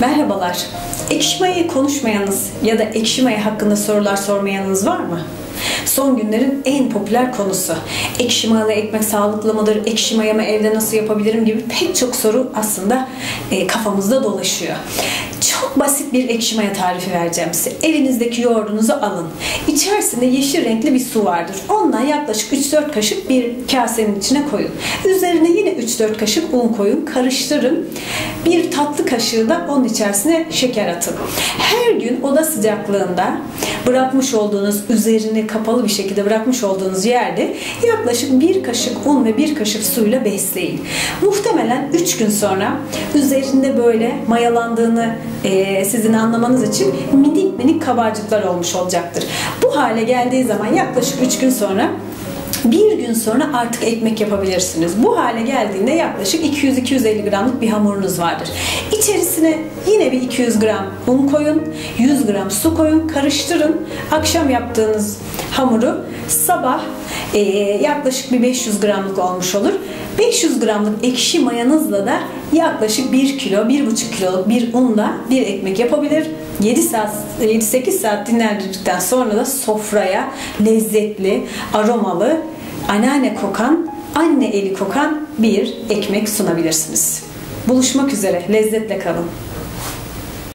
Merhabalar. Ekşi mayayı konuşmayanınız ya da ekşi maya hakkında sorular sormayanınız var mı? Son günlerin en popüler konusu. Ekşi mayalı ekmek sağlıklı mıdır? Ekşi mayamı evde nasıl yapabilirim gibi pek çok soru aslında e, kafamızda dolaşıyor. Çok basit bir ekşi maya tarifi vereceğim size. Evinizdeki yoğurdunuzu alın. İçerisinde yeşil renkli bir su vardır. Ondan yaklaşık 3-4 kaşık bir kasenin içine koyun. Üzerine yine 3-4 kaşık un koyun. Karıştırın. Bir tatlı kaşığı da onun içerisine şeker atın. Her gün oda sıcaklığında bırakmış olduğunuz üzerini kapalı bir şekilde bırakmış olduğunuz yerde yaklaşık bir kaşık un ve bir kaşık suyla besleyin. Muhtemelen 3 gün sonra üzerinde böyle mayalandığını e, sizin anlamanız için minik minik kabarcıklar olmuş olacaktır. Bu hale geldiği zaman yaklaşık 3 gün sonra bir gün sonra artık ekmek yapabilirsiniz. Bu hale geldiğinde yaklaşık 200-250 gramlık bir hamurunuz vardır. İçerisine yine bir 200 gram un koyun, 100 gram su koyun, karıştırın. Akşam yaptığınız hamuru sabah e, yaklaşık bir 500 gramlık olmuş olur. 500 gramlık ekşi mayanızla da yaklaşık 1 kilo, 1,5 kiloluk bir unla bir ekmek yapabilir. 7 saat 7-8 saat dinlendirdikten sonra da sofraya lezzetli, aromalı, anneanne kokan, anne eli kokan bir ekmek sunabilirsiniz. Buluşmak üzere. Lezzetle kalın.